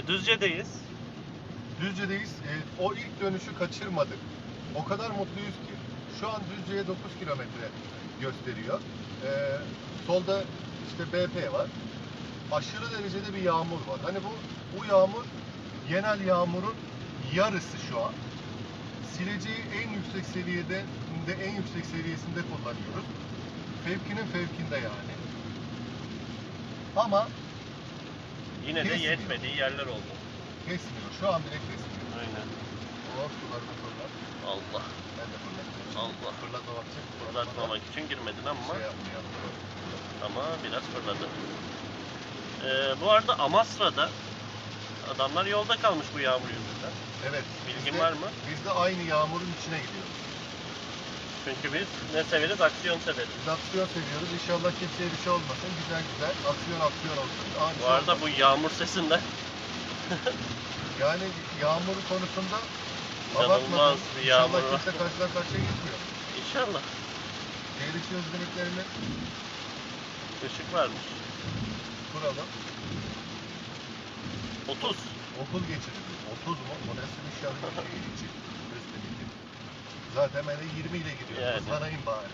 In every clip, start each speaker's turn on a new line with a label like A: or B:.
A: Ee, Düzce'deyiz.
B: Düzce'deyiz. E, o ilk dönüşü kaçırmadık. O kadar mutluyuz ki. Şu an Düzce'ye 9 kilometre gösteriyor. E, solda işte BP var. Aşırı derecede bir yağmur var. Hani bu bu yağmur genel yağmurun yarısı şu an. Sileceği en yüksek seviyede de en yüksek seviyesinde kullanıyoruz. Fevkinin fevkinde yani. Ama
A: Yine de
B: Kesmiyor.
A: yetmediği yerler oldu.
B: kesmiyor. Şu an bile kesmiyor.
A: Aynen.
B: Oh sular da fırlar.
A: Allah.
B: Ben de fırlatacağım.
A: Allah.
B: Fırlatmamak için.
A: Fırlatmamak için girmedin ama
B: Şey yapmıyor.
A: ama biraz fırladı. Ee, bu arada Amasra'da adamlar yolda kalmış bu yağmur yüzünden.
B: Evet.
A: Bilgin var mı?
B: Biz de aynı yağmurun içine gidiyoruz.
A: Çünkü biz ne severiz? Aksiyon severiz.
B: Biz aksiyon seviyoruz. İnşallah kimseye bir şey olmasın. Güzel güzel aksiyon aksiyon olsun. Bir
A: Bu arada
B: olmasın.
A: bu yağmur sesinden
B: Yani yağmur konusunda
A: İnanılmaz
B: abartmadan
A: bir
B: inşallah
A: yağmur var.
B: kimse karşıdan karşıya gitmiyor.
A: inşallah
B: Tehlike özgürlüklerini
A: ışık varmış.
B: kuralım.
A: 30.
B: Okul geçirdik. 30 mu? O nasıl bir şarkı şey? Zaten ben de 20 ile gidiyorum.
A: Yani.
B: Hızlanayım bari.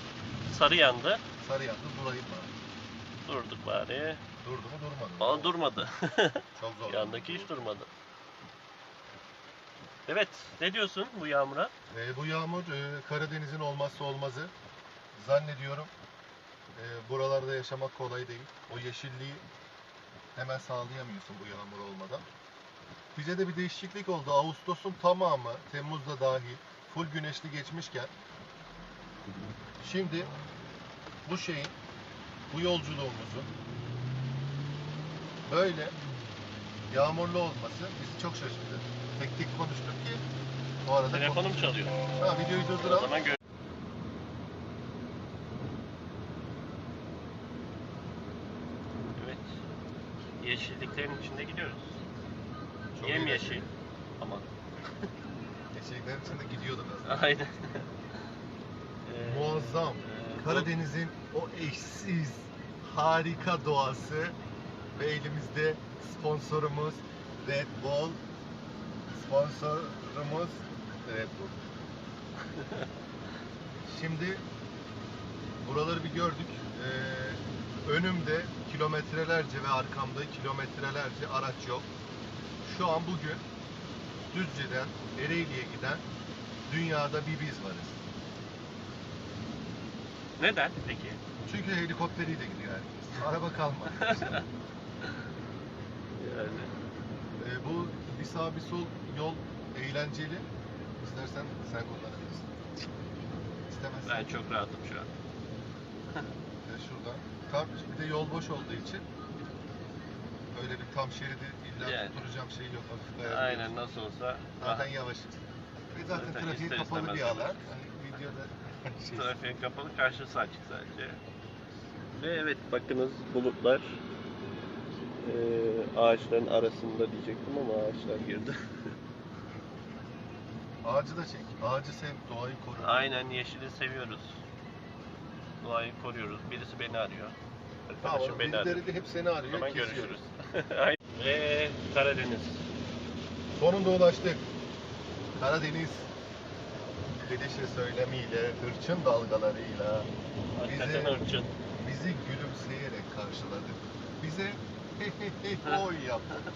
A: Sarı yandı.
B: Sarı yandı durayım bari.
A: Durduk bari.
B: Durdu mu durmadı mı?
A: Aa durmadı.
B: Çok zor.
A: Yandaki hiç durmadı. Evet, ne diyorsun bu yağmura?
B: Ee, bu yağmur e, Karadeniz'in olmazsa olmazı. Zannediyorum e, buralarda yaşamak kolay değil. O yeşilliği hemen sağlayamıyorsun bu yağmur olmadan. Bize de bir değişiklik oldu. Ağustos'un tamamı, Temmuz'da dahil full güneşli geçmişken şimdi bu şeyin, bu yolculuğumuzun böyle yağmurlu olması bizi çok şaşırttı. Tek tek konuştuk ki o arada
A: Telefonum çalıyor.
B: Ha, videoyu
A: O
B: durduralım.
A: zaman gö- Evet. Yeşilliklerin içinde gidiyoruz.
B: Çok
A: Yemyeşil.
B: Yeşilliklerin içinde gidiyordum aslında.
A: aynen. Ee,
B: Muazzam.
A: e,
B: Karadeniz'in o eşsiz, harika doğası ve elimizde sponsorumuz Red Bull. Sponsorumuz Red Bull. Şimdi buraları bir gördük. Ee, önümde kilometrelerce ve arkamda kilometrelerce araç yok. Şu an bugün Düzce'den Ereğli'ye giden dünyada bir biz varız.
A: Neden peki?
B: Çünkü helikopteriyle gidiyor herkes. Araba kalmadı.
A: Yani
B: Ee, bu bir sağ bir sol yol eğlenceli. İstersen sen kullanabilirsin. İstemezsen
A: ben çok rahatım şu an.
B: de şuradan. Tam bir de yol boş olduğu için öyle bir tam şeridi illa
A: Yani.
B: tutturacağım şey yok. Hafif.
A: Aynen nasıl olsa.
B: Zaten yavaşız. Ve zaten,
A: Zaten
B: trafiğe
A: ister
B: kapalı
A: istemez
B: bir alan.
A: yavaş.
B: Hani videoda şey.
A: Trafiğe kapalı karşısı açık sadece. Ve evet bakınız bulutlar eee, ağaçların arasında diyecektim ama ağaçlar girdi.
B: Ağacı da çek. Ağacı sev, doğayı koru.
A: Aynen yeşili seviyoruz. Doğayı koruyoruz. Birisi beni arıyor.
B: Tamam,
A: Arkadaşım beni arıyor.
B: birileri de hep seni arıyor.
A: zaman
B: kesiyoruz.
A: görüşürüz. Ve Karadeniz.
B: Sonunda ulaştık. Karadeniz Gidişi söylemiyle, hırçın dalgalarıyla
A: Hakikaten
B: Bizi-
A: ırçın.
B: bizi gülümseyerek karşıladı. Bize oy yaptı.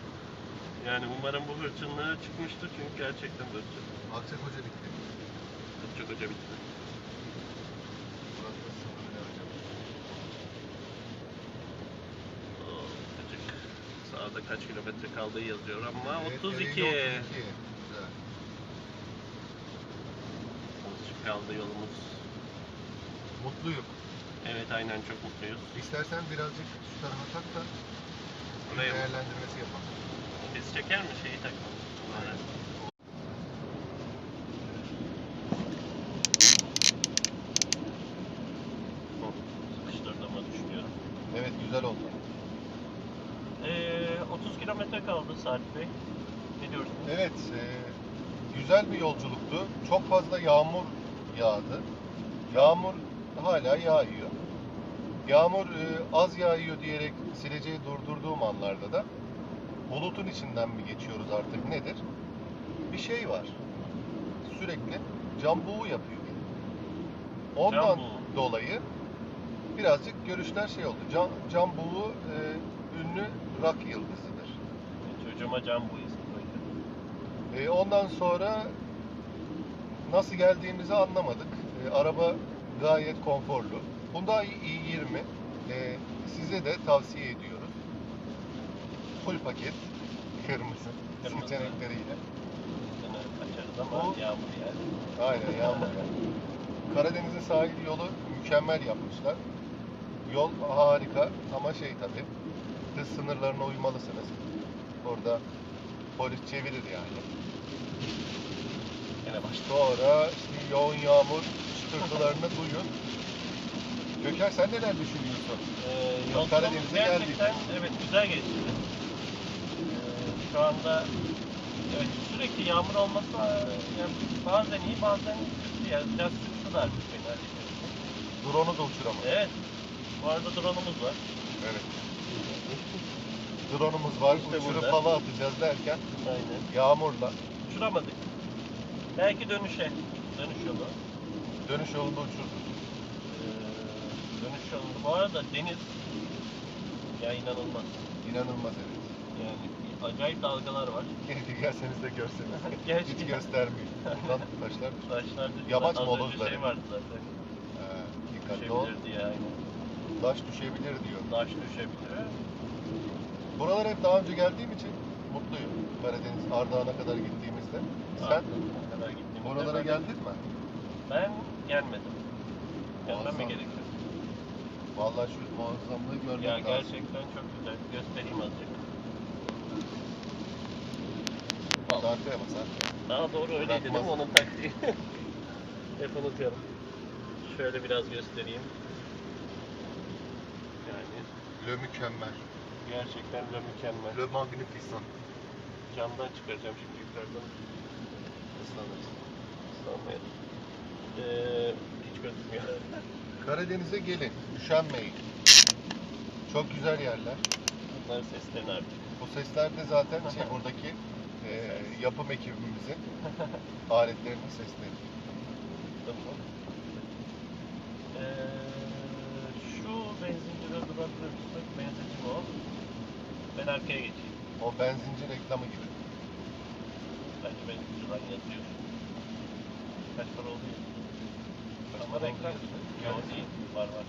A: Yani umarım bu hırçınlığı çıkmıştır çünkü gerçekten hırçın.
B: Akçakoca bitti.
A: Hırçın hoca bitti. Sağda kaç kilometre kaldığı yazıyor ama
B: Evet,
A: 32.
B: Ereğli 32. Güzel.
A: Azıcık kaldı yolumuz.
B: Mutluyum.
A: Evet aynen çok mutluyuz.
B: İstersen birazcık şu tarafa tak da bir
A: mı?
B: değerlendirmesi yapalım.
A: Biz çeker mi şeyi takmamız?
B: Aynen.
A: Oh, sıkıştırdı ama düşünüyorum.
B: Evet güzel oldu.
A: Ee, 30 Sarp Bey. Ne diyorsun?
B: Evet, e, güzel bir yolculuktu. Çok fazla yağmur yağdı. Yağmur hala yağıyor. Yağmur e, az yağıyor diyerek sileceği durdurduğum anlarda da bulutun içinden mi geçiyoruz artık nedir? Bir şey var. Sürekli cam buğu yapıyor. Ondan
A: Cam buğu.
B: dolayı birazcık görüşler şey oldu. Cam, cam buğu e, ünlü rock yıldızıdır.
A: Bu ismi koydum.
B: E, ondan sonra nasıl geldiğimizi anlamadık. E, araba gayet konforlu. Hyundai i20 e, size de tavsiye ediyoruz. Full paket, kırmızı,
A: Kırmızı.
B: seçenekleriyle.
A: Kaçarız ama
B: Bu-
A: yağmur yani.
B: Aynen yağmur yani. Karadeniz'in sahil yolu mükemmel yapmışlar. Yol harika ama şey tabi hız sınırlarına uymalısınız. Orada polis çevirir yani.
A: Yine başladı.
B: Sonra işte yoğun yağmur çıtırtılarını duyun. Göker sen neler düşünüyorsun?
A: Ee, yolculuğumuz
B: Karadeniz'e
A: gerçekten evet güzel geçti. Ee, şu anda evet sürekli yağmur olması e, yani bazen iyi bazen kötü yani biraz sıktılar beni açıkçası.
B: Drone'u da uçuramadık.
A: Evet. Bu arada drone'umuz var.
B: Evet. Drone'umuz var.
A: İşte
B: Uçurup
A: burada.
B: hava atacağız derken
A: Aynen.
B: yağmurla
A: Uçuramadık. Belki dönüşe. Dönüş yolu.
B: dönüş yolunda uçurduk.
A: Ee, dönüş yolunda. Bu arada deniz ya inanılmaz.
B: İnanılmaz evet.
A: Yani acayip dalgalar var.
B: Keşke gelseniz de görseniz.
A: Keşke.
B: Hiç göstermiyor. Buradan taşlar.
A: Taşlar.
B: Yamaç
A: Az önce
B: molozları.
A: şey vardı zaten.
B: Ee, dikkatli ol.
A: Düşebilir diye aynen.
B: Taş düşebilir diyor.
A: Taş düşebilir.
B: Buralara hep daha önce geldiğim için mutluyum. Karadeniz Ardahan'a kadar gittiğimizde. Sen
A: kadar
B: buralara
A: ben-
B: geldin mi?
A: Ben gelmedim. Gelmem mi
B: Muazzam.
A: gerekiyor?
B: Vallahi şu muazzamlığı görmek
A: Ya
B: lazım.
A: gerçekten çok güzel. Göstereyim azıcık.
B: Arkaya bas arkaya.
A: Daha doğru öyleydi değil mi
B: Bırakmaz.
A: onun taktiği? Hep unutuyorum. Şöyle biraz göstereyim. Yani
B: Le mükemmel.
A: Gerçekten de mükemmel.
B: Le magnificent.
A: Camdan çıkaracağım şimdi yukarıdan. Islanırız. Islanmayalım. Ee, hiç gözükmüyor.
B: Karadeniz'e gelin. Üşenmeyin. Çok güzel yerler.
A: Bunların seslerini artık.
B: Bu sesler de zaten şey buradaki e, yapım ekibimizin aletlerinin sesleri.
A: Tamam. Ee, şu benzincide durabilir misin? Benzinci mi o? Ben arkaya geçeyim.
B: O benzinci reklamı gibi.
A: Bence benzinci var yazıyor. Kaç para oldu ya?
B: Kaç
A: Ama
B: para
A: reklam.
B: oldu ya?
A: Yok değil. Var var.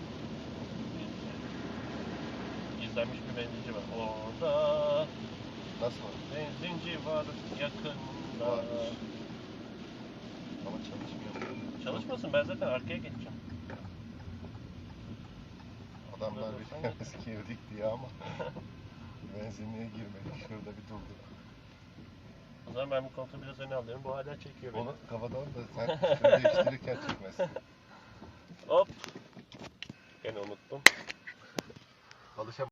A: Gizlenmiş bir benzinci var. Orada
B: Nasıl var?
A: benzinci var yakında.
B: Var. Ama çalışmıyor.
A: Çalışmasın ben zaten arkaya geçeceğim.
B: Adamlar bir
A: Sen
B: tanesi girdik diye ama benzinliğe girmedik. Şurada bir durduk.
A: O zaman ben bu koltuğu biraz öne alıyorum. Bu hala çekiyor beni.
B: Onu kafadan da sen üstünü değiştirirken çekmezsin.
A: Hop. Gene unuttum.
B: Alışam